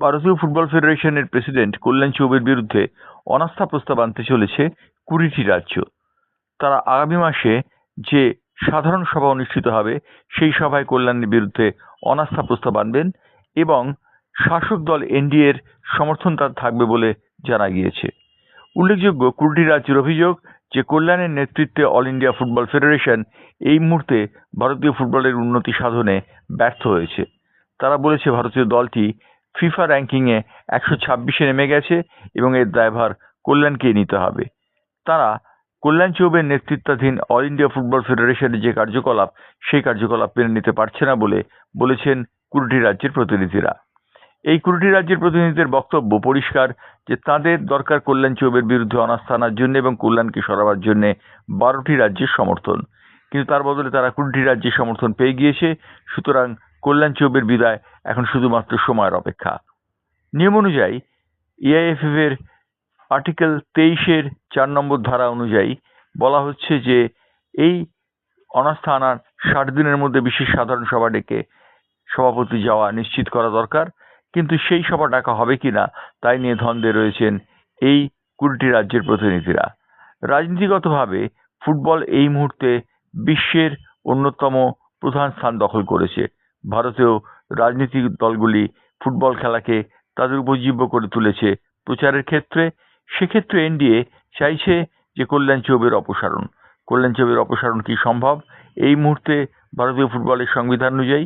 ভারতীয় ফুটবল ফেডারেশনের প্রেসিডেন্ট কল্যাণ চৌবের বিরুদ্ধে অনাস্থা প্রস্তাব আনতে চলেছে কুড়িটি রাজ্য। তারা আগামী মাসে যে সাধারণ সভা অনুষ্ঠিত হবে, সেই সভায় কল্যাণের বিরুদ্ধে অনাস্থা প্রস্তাব আনবেন এবং শাসক দল এনডিএর সমর্থন তার থাকবে বলে জানা গিয়েছে। উল্লেখযোগ্য, কুড়িটি রাজ্যের অভিযোগ যে কল্যাণের নেতৃত্বে অল ইন্ডিয়া ফুটবল ফেডারেশন এই মুহূর্তে ভারতীয় ফুটবলের উন্নতি সাধনে ব্যর্থ হয়েছে। তারা বলেছে, ভারতীয় দলটি ফিফা র্যাঙ্কিংয়ে একশো ছাব্বিশে নেমে গেছে এবং এর দায়ভার কল্যাণকেই নিতে হবে। তারা কল্যাণ চৌবের নেতৃত্বাধীন অল ইন্ডিয়া ফুটবল ফেডারেশনের যে কার্যকলাপ, সেই কার্যকলাপ মেনে নিতে পারছে না বলে বলেছেন কুড়িটি রাজ্যের প্রতিনিধিরা। এই কুড়িটি রাজ্যের প্রতিনিধিদের বক্তব্য পরিষ্কার যে তাদের দরকার কল্যাণ চৌবের বিরুদ্ধে অনাস্থা আনার জন্য এবং কল্যাণকে সরাবার জন্য বারোটি রাজ্যের সমর্থন। কিন্তু তার বদলে তারা কুড়িটি রাজ্যের সমর্থন পেয়ে গিয়েছে। সুতরাং কল্যাণ চৌবের বিদায়, এখন শুধুমাত্র সময়ের অপেক্ষা। নিয়ম অনুযায়ী এআইএফএফ এর আর্টিকেল তেইশের চার নম্বর ধারা অনুযায়ী বলা হচ্ছে যে, এই অনাস্থা আনার ষাট দিনের মধ্যে বিশেষ সাধারণ সভা ডেকে সভাপতি যাওয়া নিশ্চিত করা দরকার, কিন্তু সেই সভা ডাকা হবে কিনা তাই নিয়ে ধন্দে রয়েছেন এই কুড়িটি রাজ্যের প্রতিনিধিরা। রাজনীতিগতভাবে ফুটবল এই মুহূর্তে বিশ্বের অন্যতম প্রধান স্থান দখল করেছে। ভারতেও রাজনৈতিক দলগুলি ফুটবল খেলাকে তাদের উপজীব্য করে তুলেছে প্রচারের ক্ষেত্রে, সেক্ষেত্রে এনডিএ চাইছে যে কল্যাণ চৌবের অপসারণ। কল্যাণ চৌবের অপসারণ কি সম্ভব? এই মুহূর্তে ভারতীয় ফুটবলের সংবিধান অনুযায়ী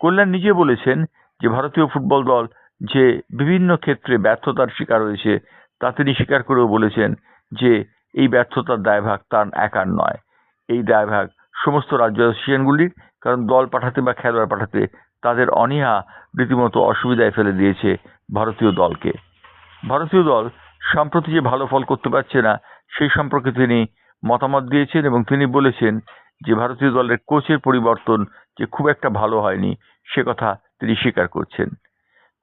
কল্যাণ নিজে বলেছেন যে ভারতীয় ফুটবল দল যে বিভিন্ন ক্ষেত্রে ব্যর্থতার শিকার হয়েছে, তা তিনি স্বীকার করেও বলেছেন যে এই ব্যর্থতার দায়ভাগ তার একার নয়। এই দায়ভাগ সমস্ত রাজ্য অ্যাসোসিয়েশনগুলির কারণ দল পাঠাতে বা খেলোয়াড় পাঠাতে তাদের অনীহা রীতিমতো অসুবিধায় ফেলে দিয়েছে ভারতীয় দলকে। ভারতীয় দল সম্প্রতি যে ভালো ফল করতে পারছে না, সেই সম্পর্কে তিনি মতামত দিয়েছেন এবং তিনি বলেছেন যে ভারতীয় দলের কোচের পরিবর্তন যে খুব একটা ভালো হয়নি, সে কথা তিনি স্বীকার করছেন।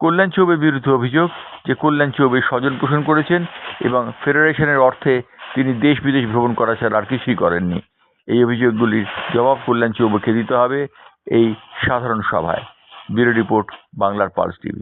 কল্যাণ চৌবের বিরুদ্ধে অভিযোগ যে কল্যাণ চৌবে স্বজন পোষণ করেছেন এবং ফেডারেশনের অর্থে তিনি দেশ বিদেশ ভ্রমণ করা ছাড়া আর কিছুই করেননি। এই অভিযোগগুলির জবাব কল্যাণ চৌবেকে দিতে হবে এই সাধারণ সভায়। ব্যুরো রিপোর্ট, বাংলার পালস টিভি।